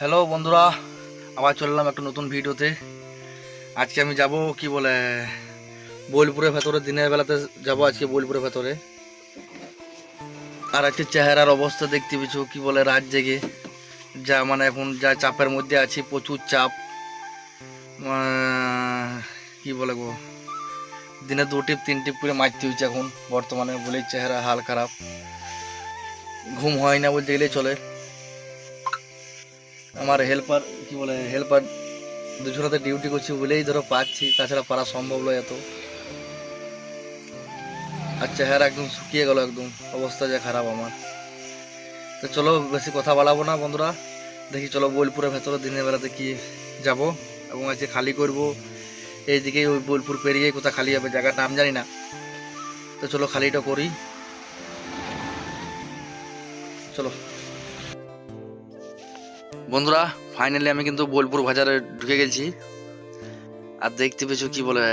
Hello বন্ধুরা। আবার চললাম একটা নতুন ভিডিওতে। আজকে আমি যাব, কি বলে, বোলপুরের ভেতরে। দিনের বেলাতে যাব আজকে বোলপুরের ভেতরে। আর আজকে চেহারার অবস্থা দেখতে পেয়েছ, কি বলে, রাত জেগে। যা মানে এখন যা চাপের মধ্যে আছি, প্রচুর চাপ। কি বলে গো, দিনে দু টিপ, তিন টিপ করে মারতে হচ্ছে এখন। বর্তমানে বলেই চেহারা হাল খারাপ। ঘুম হয় না বলতে গেলেই চলে। আমার হেল্পার কি বলে হেল্পার দুজনাতে ডিউটি করছি বলেই ধরো পাচ্ছি, তাছাড়া পারা সম্ভব নয় এত। আর চেহারা একদম শুকিয়ে গেল একদম, অবস্থা যা খারাপ আমার। তো চলো, বেশি কথা বলাবো না বন্ধুরা। দেখি চলো বোলপুরের ভেতরে দিনের বেলাতে কি যাব, এবং আজকে খালি করব। এইদিকে ওই বোলপুর পেরিয়ে কোথায় খালি হবে, জায়গার নাম জানি না। তো চলো খালিটা করি। চলো। বন্ধুরা ফাইনালি আমি কিন্তু বোলপুর বাজারে ঢুকে গেছি। আর দেখতে পেয়েছ কি বলে,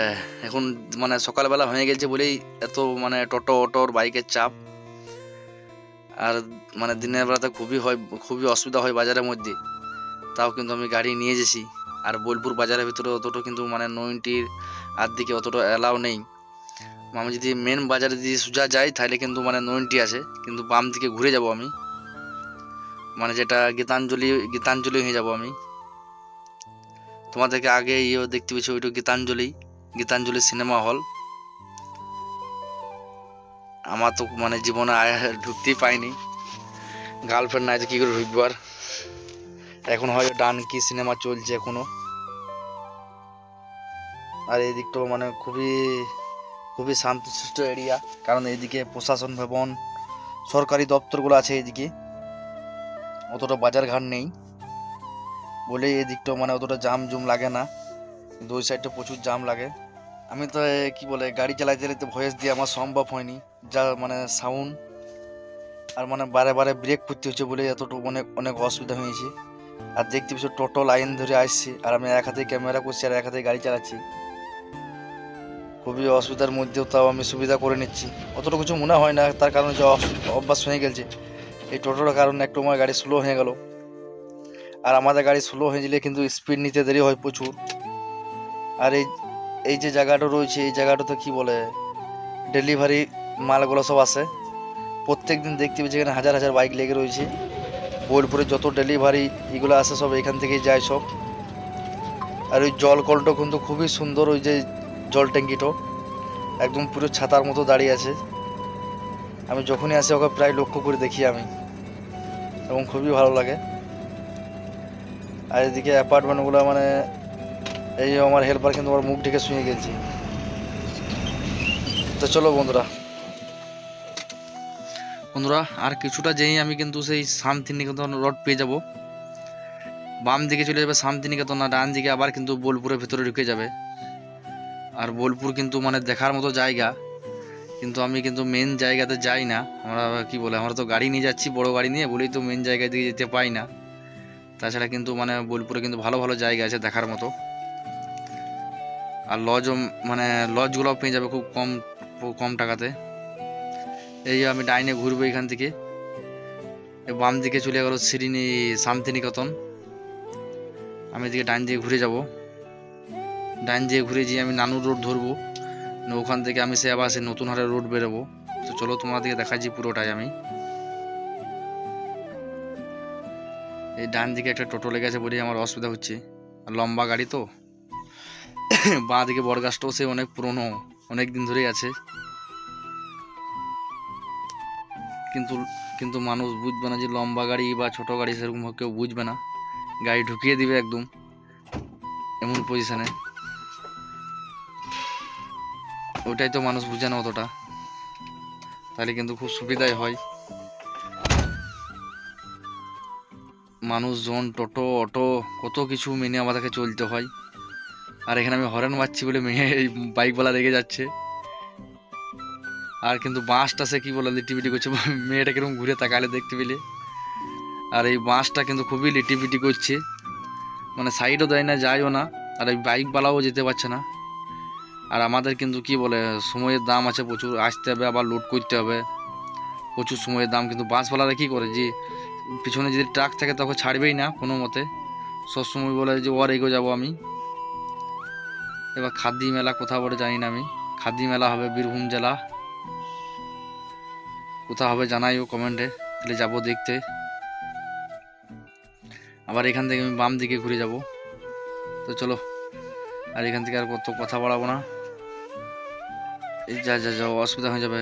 এখন মানে সকালবেলা হয়ে গেছে বলেই এত মানে টোটো অটোর বাইকের চাপ। আর মানে দিনের বেলাতে খুবই হয়, খুবই অসুবিধা হয় বাজারের মধ্যে। তাও কিন্তু আমি গাড়ি নিয়ে গেছি। আর বোলপুর বাজারের ভিতরে অতটা কিন্তু মানে নইনটির আর দিকে অতটা অ্যালাউ নেই। আমি যদি মেন বাজারে যদি সোজা যাই তাহলে কিন্তু মানে নইনটি আছে। কিন্তু বাম দিকে ঘুরে যাব আমি। মানে যেটা গীতাঞ্জলি গীতাঞ্জলি হয়ে যাব আমি। তোমাদেরকে আগে ইয়েও দেখতে পেয়েছি, ওইটা গীতাঞ্জলি গীতাঞ্জলি সিনেমা হল। আমার তো মানে জীবনে আয়- ঢুকতেই পাইনি। গার্লফ্রেন্ড নাই কী করে ঢুকবো আর। এখন হয়তো ডান কি সিনেমা চলছে এখনও। আর এই দিকটাও মানে খুবই খুবই শান্তশিষ্ট এরিয়া কারণ এইদিকে প্রশাসন, ভবন, সরকারি দপ্তরগুলো আছে এইদিকে অতটা বাজার ঘাট নেই। বলে এই দিকটাও মানে অতটা জাম জুম লাগে না। কিন্তু ওই সাইডটা প্রচুর জাম লাগে। আমি তো কি বলে, গাড়ি চালাইতে চালাইতে ভয়েস দিয়ে আমার সম্ভব হয়নি। যা মানে সাউন্ড আর মানে বারে বারে ব্রেক করতে হচ্ছে বলে এতটুকু অনেক অনেক অসুবিধা হয়েছে। আর দেখতে পাচ্ছি টোটো লাইন ধরে আসছে। আর আমি এক হাতে ক্যামেরা করছি আর এক হাতে গাড়ি চালাচ্ছি। খুবই অসুবিধার মধ্যেও তাও আমি সুবিধা করে নিচ্ছি। অতটা কিছু মনে হয় না। তার কারণে যে অভ্যাস হয়ে গেছে। এই টোটোর কারণে একটু আমার গাড়ি স্লো হয়ে গেল। আর আমাদের গাড়ি স্লো হয়ে গেলে কিন্তু স্পিড নিতে দেরি হয় প্রচুর। আর এই এই যে জায়গাটা রয়েছে, এই জায়গাটাতে কি বলে ডেলিভারি মালগুলো সব আসে প্রত্যেক দিন দেখতে পাচ্ছি এখানে হাজার হাজার বাইক লেগে রয়েছে। বোলপুরে যত ডেলিভারি এগুলো আসে সব এখান থেকেই যায় সব। আর ওই জল কলটা কিন্তু খুবই সুন্দর, ওই যে জল ট্যাঙ্কিটা। একদম পুরো ছাতার মতো দাঁড়িয়ে আছে। আমি যখনই আসি ওকে প্রায় লক্ষ্য করে দেখি আমি। এবং খুবই ভালো লাগে। আর এদিকে অ্যাপার্টমেন্টগুলো মানে এই আমার হেল্পার কিন্তু আমার মুখ ঢেকে শুয়ে গেছি। তো চলো বন্ধুরা। বন্ধুরা, আর কিছুটা যেই আমি কিন্তু সেই শান্তিনিকেতন রোড পেয়ে যাব। বাম দিকে চলে যাবে শান্তিনিকেতন আর ডান দিকে আবার কিন্তু বোলপুরের ভিতরে ঢুকে যাবে। আর বোলপুর কিন্তু মানে দেখার মতো জায়গা। কিন্তু আমি কিন্তু মেন জায়গাতে যাই না। আমরা কি বলে, আমরা তো গাড়ি নিয়ে যাচ্ছি, বড় গাড়ি নিয়ে, বলেই তো মেন জায়গায় দিকে যেতে পাই না। তাছাড়া কিন্তু মানে বোলপুরে কিন্তু ভালো ভালো জায়গা আছে দেখার মতো। আর লজও মানে লজগুলোও পেয়ে যাবে খুব কম কম টাকাতে। এই যে আমি ডাইনে ঘুরবো এখান থেকে। বাম দিকে চলে গেল শ্রীনি, শান্তিনিকেতন। আমি এদিকে ডাইন দিয়ে ঘুরে যাব। ডাইন দিয়ে ঘুরে গিয়ে আমি নানুর রোড ধরবো। ওখান থেকে আমি সে আবার সে নতুন হারে রোড বেরোবো। তো চলো তোমাদেরকে দেখাচ্ছি পুরোটাই আমি। এই ডান দিকে একটা টোটো লেগে আছে বলেই আমার অসুবিধা হচ্ছে। আর লম্বা গাড়ি তো। বাঁ দিকে বরগাছটাও সে অনেক পুরনো, অনেক দিন ধরেই আছে। কিন্তু কিন্তু মানুষ বুঝবে না যে লম্বা গাড়ি বা ছোট গাড়ি সেরকম কেউ বুঝবে না। গাড়ি ঢুকিয়ে দিবে একদম। এমন পজিশনে ওইটাই তো মানুষ বুঝে না অতটা। তাহলে কিন্তু খুব সুবিধাই হয়। মানুষজন, টোটো, অটো, কত কিছু মেনে আমাদেরকে চলতে হয়। আর এখানে আমি হরেন মারছি বলে মেয়ে এই বাইকওয়ালা রেগে যাচ্ছে। আর কিন্তু বাঁশটা সে কি বলে লিটিপিটি করছে। মেয়েটা কীরকম ঘুরে তাকালে দেখতে পেলে। আর এই বাঁশটা কিন্তু খুবই লিটিপিটি করছে। মানে সাইডও দেয় না, যায়ও না। আর এই বাইকওয়ালাও যেতে পারছে না। আর আমাদের কিন্তু কি বলে, সময়ের দাম আছে প্রচুর, আসতে হবে, আবার লোড করতে হবে। প্রচুর সময়ের দাম, কিন্তু বাসওয়ালারা কী করে যে, পিছনে যদি ট্রাক থাকে তখন ছাড়বেই না কোনো মতে। সবসময় বলে যে ওর এগো যাব আমি। এবার খাদি মেলা কোথাও বলে জানি না আমি। খাদি মেলা হবে বীরভূম জেলা। কোথাও হবে জানাইও কমেন্টে তাহলে যাব দেখতে। আবার এখান থেকে আমি বাম দিকে ঘুরে যাব। তো চলো, আর এখান থেকে আর কত কথা বাড়াবো না। এই যা যা যা, অসুবিধা হয়ে যাবে।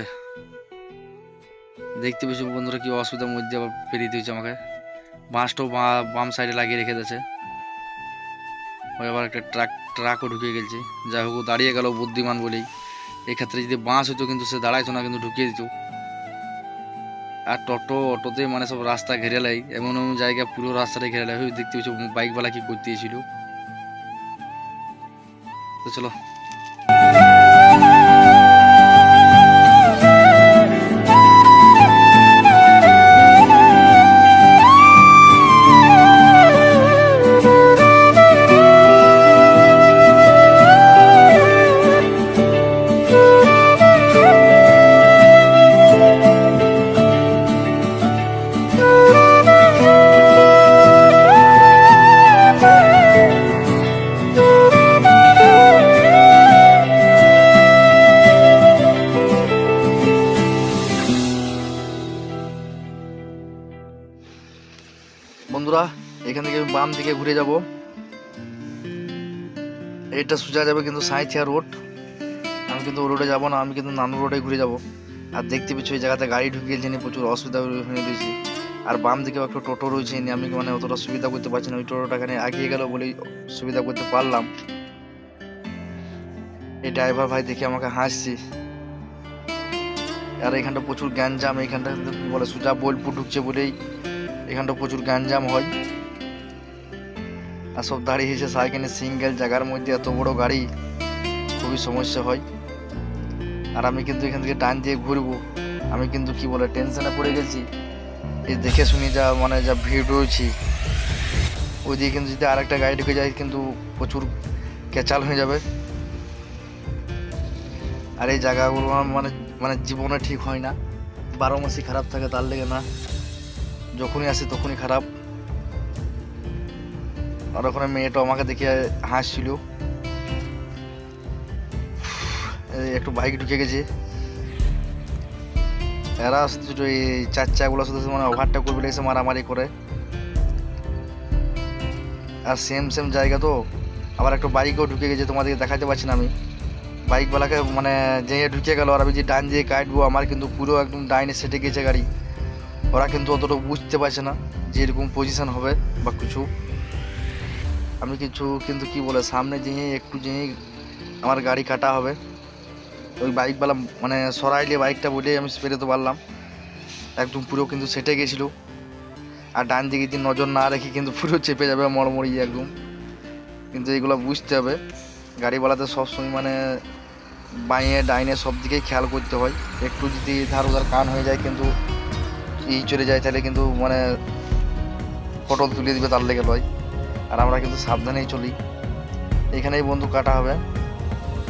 দেখতে পেয়েছি বন্ধুরা কি অসুবিধার মধ্যে আবার পেরিয়ে দিয়েছে আমাকে। বাঁশটাও বাম সাইডে লাগিয়ে রেখে দিয়েছে। ওই আবার একটা ট্রাক, ট্রাকও ঢুকিয়ে গেছে। যাই হোক দাঁড়িয়ে গেল বুদ্ধিমান বলেই। এক্ষেত্রে যদি বাঁশ হতো কিন্তু সে দাঁড়াইতো না, কিন্তু ঢুকিয়ে দিত। আর টোটো অটোতে মানে সব রাস্তা ঘেরে লাই। এমন এমন জায়গা পুরো রাস্তাটা ঘেরে লাই। দেখতে পেয়েছি, বাইকওয়ালা কি করতে তো চলো। এটা সোজা যাবে কিন্তু সাঁইথিয়া রোড আমি কিন্তু ও রোডে যাব না, আমি কিন্তু নানু রোডে ঘুরে যাব। আর দেখতে পেয়েছি ওই জায়গাতে গাড়ি ঢুকিয়েছে নিয়ে প্রচুর অসুবিধা হয়ে রয়েছে। আর বাম দিকেও একটা টোটো রয়েছে আমি মানে অতটা সুবিধা করতে পারছি না। ওই টোটোটা এখানে আগিয়ে গেল বলেই সুবিধা করতে পারলাম। এই ড্রাইভার ভাই দেখে আমাকে হাসছে। আর এখানটা প্রচুর গ্যাঞ্জাম এইখানটা বলে, সোজা বোলপুর ঢুকছে বলেই এখানটা প্রচুর গ্যাঞ্জাম হয়। আর সব দাঁড়িয়ে দাঁড়িয়েছে সাইকেলে সিঙ্গেল জায়গার মধ্যে এত বড় গাড়ি খুবই সমস্যা হয়। আর আমি কিন্তু এখান থেকে টান দিয়ে ঘুরবো। আমি কিন্তু কি বলে টেনশনে পড়ে গেছি। এই দেখে শুনি যা মানে যা ভিড় রয়েছে। ওইদিকে কিন্তু যদি আর একটা গাড়ি ঢুকে যায় কিন্তু প্রচুর ক্যাচাল হয়ে যাবে। আর এই জায়গাগুলো মানে মানে জীবনে ঠিক হয় না। বারো মাসই খারাপ থাকে, তার লেগে না। যখনই আসে তখনই খারাপ। আর ওখানে মেয়েটা আমাকে দেখে হাসছিল। একটু বাইক ঢুকে গেছে। এরা শুধু এই চার চাকাগুলো শুধু মানে ওভারটা করবে লেগেছে মারামারি করে। আর সেম সেম জায়গা তো। আবার একটা বাইকও ঢুকে গেছে, তোমাদেরকে দেখাতে পারছি না আমি। বাইকওয়ালাকে মানে যে ঢুকে গেল আর আমি যে ডান দিয়ে কাটবো, আমার কিন্তু পুরো একদম ডাইনে সেটে গেছে গাড়ি। ওরা কিন্তু অতটা বুঝতে পারছে না যে এরকম পজিশন হবে বা কিছু। আমি কিছু, কিন্তু কি বলে, সামনে যেয়ে, একটু যেয়ে আমার গাড়ি কাটা হবে। ওই বাইকওয়ালা মানে সরাইলে বাইকটা বলেই আমি পেরোতে পারলাম। একদম পুরো কিন্তু সেটে গেছিল। আর ডান দিকে যদি নজর না রেখে কিন্তু পুরো চেপে যাবে মরমরিয়ে একদম। কিন্তু এগুলো বুঝতে হবে। গাড়িওয়ালাতে সবসময় মানে বাইয়ে, ডাইনে সব দিকেই খেয়াল করতে হয়। একটু যদি ধার উধার কান হয়ে যায় কিন্তু ই চলে যায়, তাহলে কিন্তু মানে পটল তুলে দিবে তার লেগে লয়। আর আমরা কিন্তু সাবধানেই চলি। এখানেই বন্ধু কাটা হবে।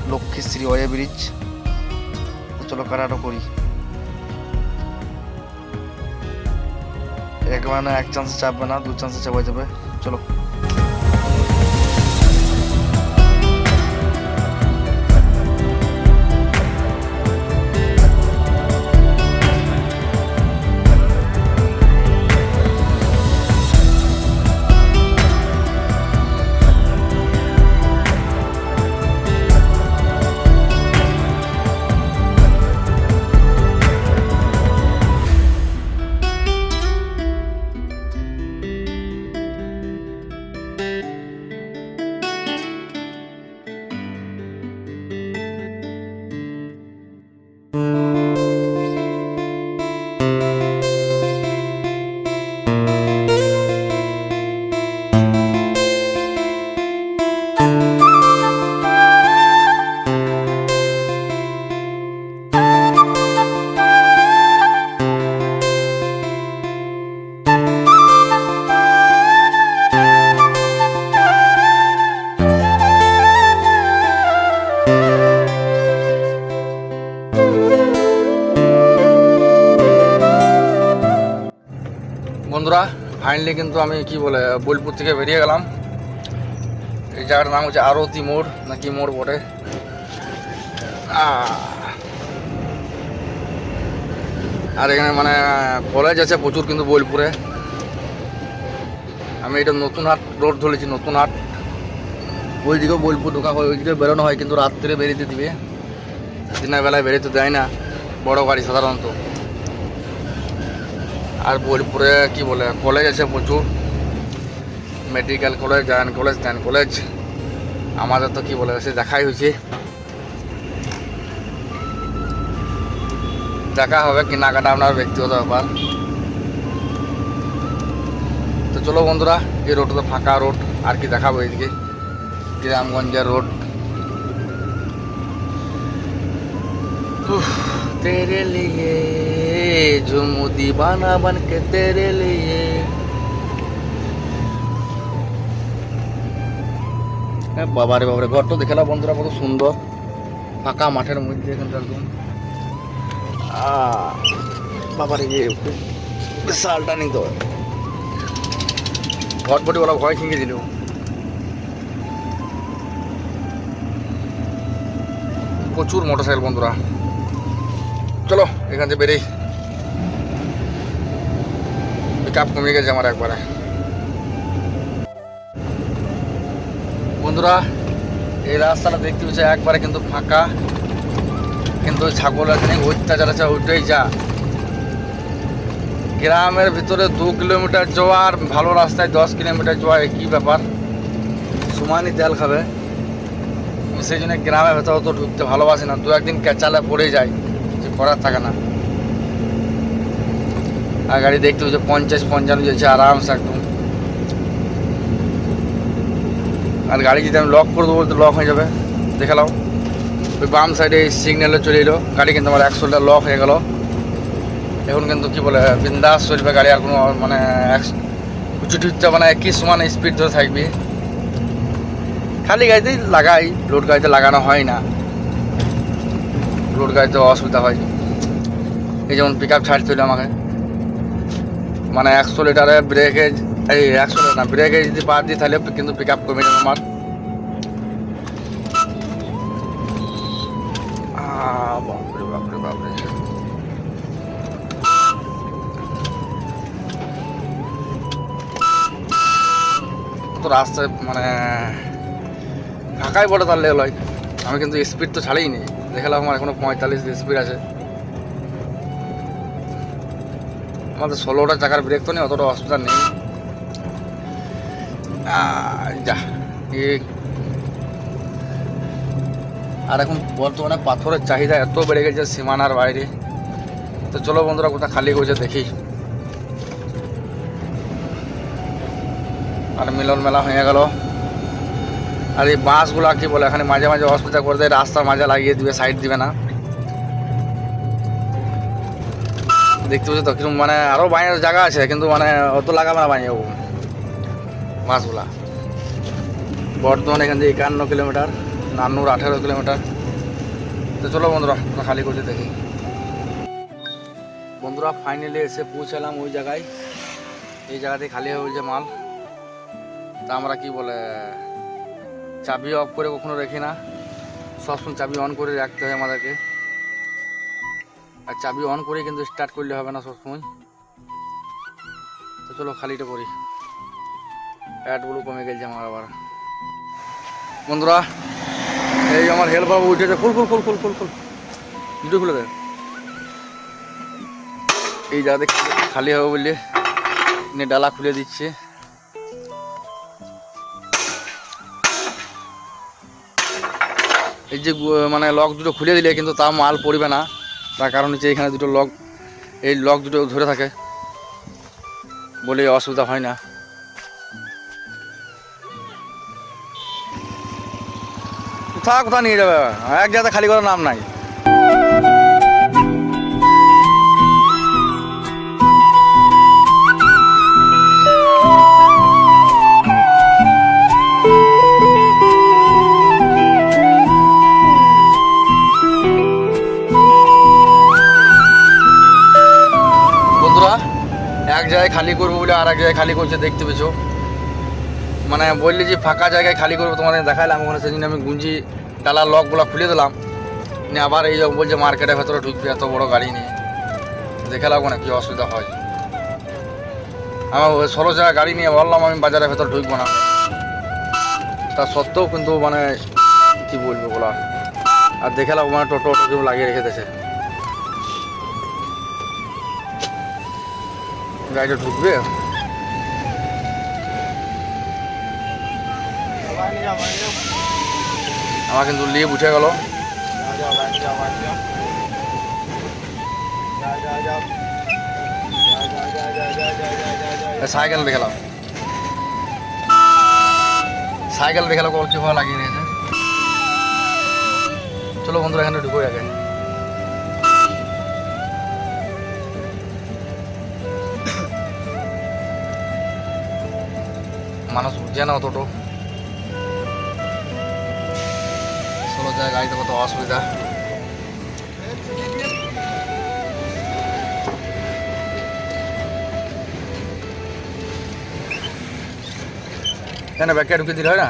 Lakshmishree way bridge. চলো কাটাটা করি। এক না এক চান্সে চাপবে না, দু চান্সে চাপা যাবে চলো। ফাইনালি কিন্তু আমি কি বলে, বোলপুর থেকে বেরিয়ে গেলাম। এই জায়গাটার নাম হচ্ছে আরতি মোড় না কি মোড় বটে। আর এখানে মানে কলেজ আছে প্রচুর কিন্তু বোলপুরে। আমি এটা নতুন হাট রোড ধরেছি, নতুন হাট। ওইদিকেও বোলপুর ঢোকা হয়, ওইদিকে বেরোনো হয়, কিন্তু রাত্রে বেরোতে দিবে। দিনের বেলায় বেরোতে দেয় না, বড় গাড়ি সাধারণত। আর বোলপুরে কি বলে কলেজ আছে প্রচুর। মেডিকেল কলেজ জায়ান কলেজ ট্যান কলেজ আমাদের তো কি বলে, সে দেখাই হয়েছে। দেখা হবে, কেনাকাটা আপনার ব্যক্তিগত ব্যাপার। তো চলো বন্ধুরা, এই রোড তো ফাঁকা রোড আর কি দেখাবো এদিকে। গ্রামগঞ্জের রোড তেরে লিগে। झुमू दीवाना बन के तेरे लिए বাবারে বাবারে ঘরটা দেখালা বন্ধুরা কত সুন্দর ফাঁকা মাঠের মধ্যে এখানটা একদম আহ, বাবারে ইয়ে বিশালটা নিতে হবে ঘটপটি বলা ভয় খিঙে দিল প্রচুর মোটরসাইকেল বন্ধুরা চলো এখান থেকে বেরিয়ে আপ কমে গেছে আমার একবারে। বন্ধুরা, এই রাস্তাটা দেখতে পাচ্ছি একবারে কিন্তু ফাঁকা। কিন্তু ছাগল আছে অত্যাচার আছে, ওইটাই যা। গ্রামের ভিতরে দু কিলোমিটার আর ভালো রাস্তায় দশ কিলোমিটার যাওয়া একই ব্যাপার? সমানই তেল খাবে। সেই জন্য গ্রামের ভেতর অত ঢুকতে ভালোবাসি না, দু একদিন ক্যাচালে পড়ে যায় যে করার থাকে না। আর গাড়ি দেখতে হচ্ছে পঞ্চাশ পঞ্চান্ন যাচ্ছে আরামসে একদম। আর গাড়ি যদি আমি লক করে দেবো তো লক হয়ে যাবে। দেখে নাও। ওই বাম সাইডে সিগন্যালে চলে এলো। গাড়ি কিন্তু আমার একশোটা লক হয়ে গেল। এখন কিন্তু কি বলে, বিন্দাস চলবে গাড়ি, আর কোনো মানে উঁচু টুচুতে মানে একই সমান স্পিড ধরে থাকবে। খালি গাড়িতেই লাগাই লোড গাড়িতে লাগানো হয় না। লোড গাড়িতে অসুবিধা হয়। এই যেমন পিক আপ ছাড়তে হলো আমাকে। মানে একশো লিটারে ব্রেকে এই একশো না ব্রেকে যদি বাদ দিই তাহলে কিন্তু পিক আপ কমে যাবে আমার। তো রাস্তায় মানে ফাঁকাই বড় তার লেগে আমি কিন্তু স্পিড তো ছাড়েই নি। দেখালাম আমার এখনও পঁয়তাল্লিশ স্পিড আছে। আমাদের ষোলোটা চাকার ব্রেক তো নেই, অতটা অসুবিধা নেই। যা আর এখন বর্তমানে পাথরের চাহিদা এত বেড়ে গেছে সীমানার বাইরে। তো চলো বন্ধুরা কোথাও খালি হয়েছে দেখি। আর মিলন মেলা হয়ে গেল। আর এই বাঁশগুলা কি বলে, এখানে মাঝে মাঝে অসুবিধা করে দেয়, রাস্তার মাঝে লাগিয়ে দিবে সাইড দিবে না। দেখতে পাচ্ছি তো কীরকম মানে আরও বাঁয়ের জায়গা আছে, কিন্তু মানে অত লাগাবে না বাঁয়ে বাঁশগুলা বর্ধমান এখান থেকে একান্ন কিলোমিটার, নান্নুর আঠেরো কিলোমিটার। তো চলো বন্ধুরা খালি করতে দেখি। বন্ধুরা ফাইনালি এসে পৌঁছালাম ওই জায়গায়। এই জায়গাতে খালি হয়ে বলছে মাল। তা আমরা কি বলে, চাবি অফ করে কখনো রেখি না। সবসময় চাবি অন করে রাখতে হয় আমাদেরকে। আর চাবি অন করে কিন্তু স্টার্ট করলে হবে না সবসময়। তো চলো খালিটা করি অ্যাডগুলো কমে গেছে আমার আবার। বন্ধুরা, এই আমার হেল্প বাবু উঠেছে। ফুল ফুল ফুল ফুল ফুল ফুল। দুটো খুলে দেয় এই জায়গাতে খালি হবে বললে ডালা খুলে দিচ্ছে। এই যে মানে লক দুটো খুলে দিলে কিন্তু তা মাল পড়বে না। তার কারণ হচ্ছে এখানে দুটো লক এই লক দুটো ধরে থাকে। বলে অসুবিধা হয় না। কোথাও কোথাও নিয়ে যাবে। এক জায়গাতে খালি করার নাম নাই। খালি করব বলে আর এক জায়গায় খালি করছে, দেখতে পেছো মানে বললি যে ফাঁকা জায়গায় খালি করব, তোমাদের দেখালাম ওখানে সেদিন আমি গুঞ্জি ডালার লকগুলো খুলে দিলাম। নিয়ে আবার এই যখন বলছে মার্কেটের ভেতরে ঢুকবে, এত বড় গাড়ি নিয়ে। দেখালাম না কি অসুবিধা হয়। আমার ষোলো জায়গা গাড়ি নিয়ে বললাম আমি বাজারের ভেতর ঢুকবো না। তা সত্ত্বেও কিন্তু মানে কি বলব বলা আর দেখে দেখালাম মানে টোটো টোটো লাগিয়ে রেখে দিয়েছে। গাড়িটা ঢুকবে আমার কিন্তু লিভ উঠে গেল। সাইকেল দেখালাম। সাইকেল দেখাল কল কি ভালো লাগিয়ে নিয়েছে? চলো বন্ধুরা, এখানে ঢুকো আগে। মানুষ বুঝছে না অতটো। ষোলো জায়গায় গাড়িতে কত অসুবিধা। কেন ব্যাগটা ঢুকে দিলে হয় না?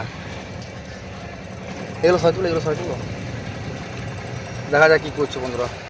এগুলো ছয় তুলো, এগুলো ছয় তুলো। দেখা যাক কী করছে বন্ধুরা।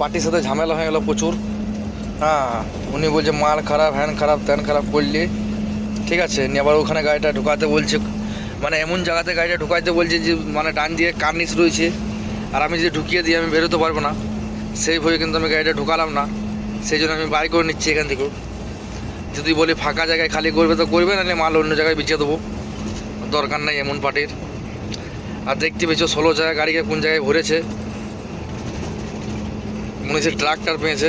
পার্টির সাথে ঝামেলা হয়ে গেল প্রচুর। হ্যাঁ উনি বলছে, মাল খারাপ হ্যান খারাপ, ত্যান খারাপ করলি। ঠিক আছে, নিয়ে আবার ওখানে গাড়িটা ঢুকাতে বলছে মানে এমন জায়গাতে গাড়িটা ঢুকাইতে বলছে যে মানে ডান দিয়ে কার্নিস রয়েছে। আর আমি যদি ঢুকিয়ে দিই আমি বেরোতে পারব না, সেই ভয়ে কিন্তু আমি গাড়িটা ঢুকালাম না। সেই জন্য আমি বাই করে নিচ্ছি এখান থেকেও। যদি বলি ফাঁকা জায়গায় খালি করবে তো করবে, নাহলে মাল অন্য জায়গায় বিছিয়ে দেবো। দরকার নাই এমন পার্টির। আর দেখতে পেয়েছ, ষোলো জায়গায় গাড়িকে কোন জায়গায় ভরেছে। মনে হচ্ছে ট্রাক্টর পেয়েছে,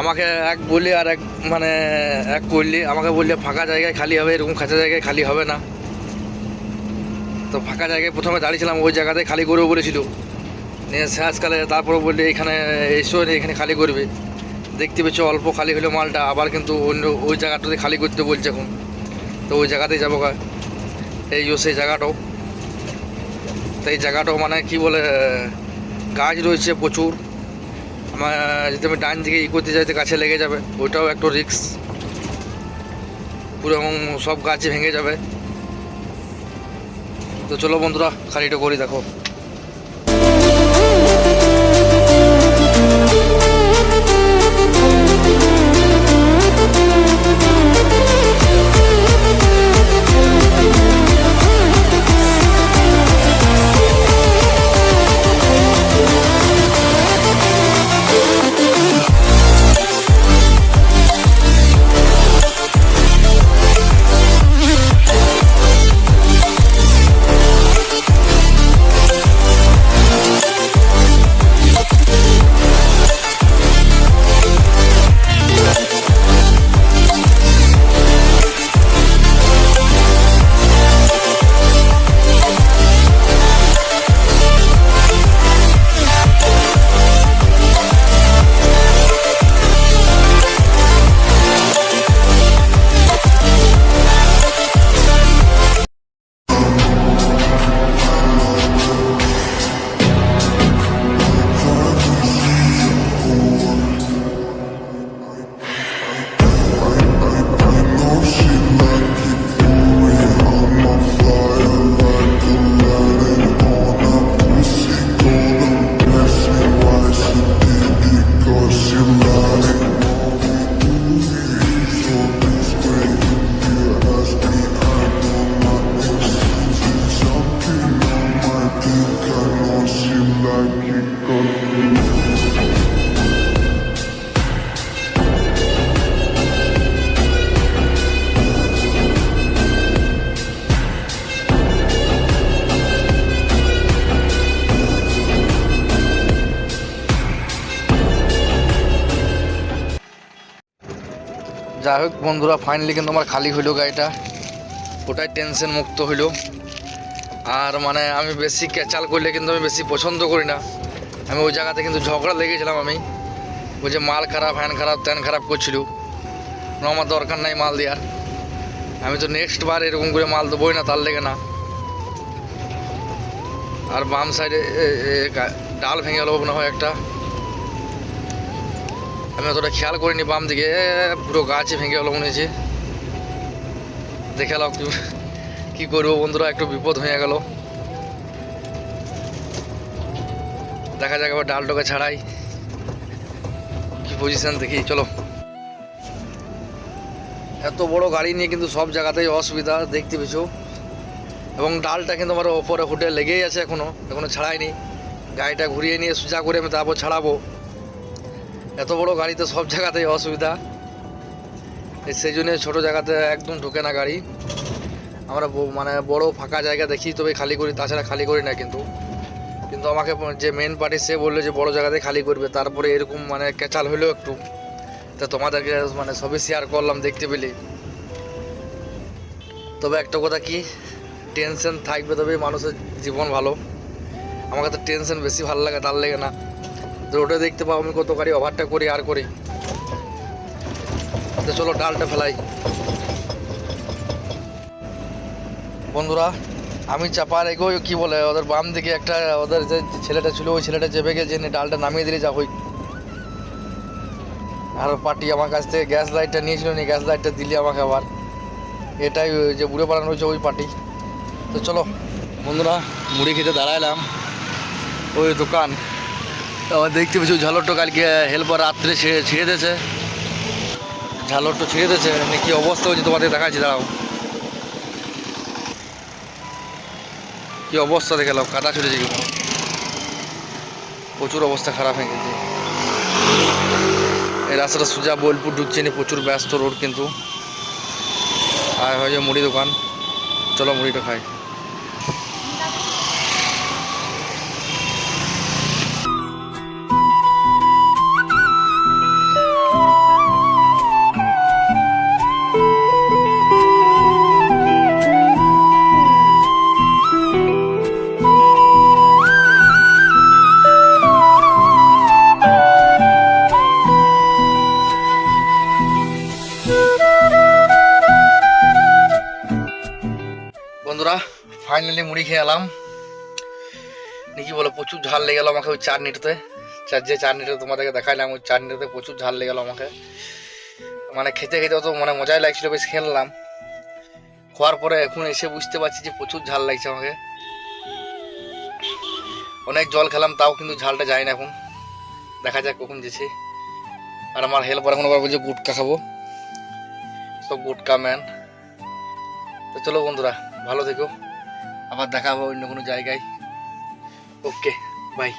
আমাকে এক বললে আর এক মানে এক করলে আমাকে বললে ফাঁকা জায়গায় খালি হবে, এরকম খাঁচা জায়গায় খালি হবে না। তো ফাঁকা জায়গায় প্রথমে দাঁড়িয়েছিলাম, ওই জায়গাতে খালি করব বলেছিল নিয়ে শেষকালে তারপরে বললে এখানে এসো, এখানে খালি করবে। দেখতে পেয়েছ, অল্প খালি হলো মালটা, আবার কিন্তু অন্য ওই জায়গাটাতে খালি করতে বলছে এখন। তো ওই জায়গাতেই যাব গা। এই সেই জায়গাটাও। তো এই জায়গাটাও মানে কি বলে গাছ রয়েছে প্রচুর। আমার, যদি আমি ডান দিকে ই করতে যাইতে গাছে লেগে যাবে। ওইটাও একটু রিক্স পুরো এবং সব গাছই ভেঙে যাবে। তো চলো বন্ধুরা খালিটা করি দেখো। হোক বন্ধুরা ফাইনালি কিন্তু আমার খালি হইল গাড়িটা। ওটাই টেনশন মুক্ত হইল। আর মানে আমি বেশি ক্যাচাল করলে কিন্তু আমি বেশি পছন্দ করি না। আমি ওই জায়গাতে কিন্তু ঝগড়া লেগেছিলাম আমি। ওই যে মাল খারাপ হ্যান খারাপ ত্যান খারাপ করছিল। না, আমার দরকার নাই মাল দেওয়ার। আমি তো নেক্সট বার এরকম করে মাল দেবোই না তার লেগে না। আর বাম সাইডে ডাল ভেঙে গেল মনে হয় একটা। আমি অতটা খেয়াল করিনি বাম দিকে পুরো গাছে ভেঙে গেল মনে হয়েছে। দেখে কি কি করব বন্ধুরা, একটু বিপদ হয়ে গেল। দেখা যাক আবার ডালটোকে ছাড়াই। কি পজিশন দেখি, চলো। এত বড় গাড়ি নিয়ে কিন্তু সব জায়গাতেই অসুবিধা, দেখতে পেছো এবং ডালটা কিন্তু আমার ওপরে হুটে লেগেই আছে এখনও এখনও ছাড়াইনি। গাড়িটা ঘুরিয়ে নিয়ে সোজা করে আমি তারপর ছাড়াবো। এত বড় গাড়িতে সব জায়গাতেই অসুবিধা। সেই জন্য ছোটো জায়গাতে একদম ঢুকে না গাড়ি। আমরা মানে বড় ফাঁকা জায়গা দেখি, তবে খালি করি, তাছাড়া খালি করি না কিন্তু। কিন্তু আমাকে যে মেন পার্টি সে বলল যে বড় জায়গাতে খালি করবে, তারপরে এরকম মানে ক্যাচাল হলো একটু। তা তোমাদেরকে মানে সবই শেয়ার করলাম, দেখতে পেলে। তবে একটা কথা কি টেনশন থাকবে তবে মানুষের জীবন ভালো। আমাকে তো টেনশন বেশি ভালো লাগে, তার লেগে না। রোডে দেখতে পাবো আমি কত গাড়ি ওভারটা করি, আর করি। চলো, ডালটা ফেলাই। বন্ধুরা, আমি চাপার এগো, কি বলে, ওদের বাম দিকে একটা, ওদের যে ছেলেটা ছিল, ওই ছেলেটা চেপে গেছে ডালটা নামিয়ে দিলে যা হই। আর পার্টি আমার কাছ থেকে গ্যাস লাইটটা নিয়েছিল নি গ্যাস লাইটটা দিলি আমাকে আবার। এটাই যে বুড়ো পাড়ানো হয়েছে ওই পার্টি। তো চলো, বন্ধুরা, মুড়ি খেতে দাঁড়াইলাম। ওই দোকান। দেখতে পাচ্ছি ঝালরটা কালকে হেল্পার রাত্রে ছেড়ে ছেড়ে দিয়েছে। ঝালরটা ছেড়ে দিয়েছে মানে কি অবস্থা হয়েছে তোমাদের দেখাচ্ছি, দাঁড়াও। কি অবস্থা দেখে লাও কাটা ছুটেছে কেমন প্রচুর অবস্থা খারাপ হয়ে গেছে। এই রাস্তাটা সোজা বোলপুর ঢুকছে নি, প্রচুর ব্যস্ত রোড কিন্তু। আর হয়েছে মুড়ি দোকান। চলো মুড়িটা খাই। লেগে আমাকে ওই চাটনিটাতে। চার যে চাটনিটা তোমাদেরকে দেখাইলাম, ওই চাটনিটাতে প্রচুর ঝাল লেগে গেল আমাকে। মানে খেতে খেতে অত মানে মজাই লাগছিল, বেশ খেললাম খাওয়ার পরে এখন এসে বুঝতে পারছি যে প্রচুর ঝাল লাগছে আমাকে। অনেক জল খেলাম, তাও কিন্তু ঝালটা যায় না এখন। দেখা যাক কখন যেছি আর আমার হেল্পার এখন বলছে, গুটকা খাব। সব গুটকা ম্যান তো চলো বন্ধুরা, ভালো থেকো। আবার দেখা হবে অন্য কোনো জায়গায়। ওকে। বাই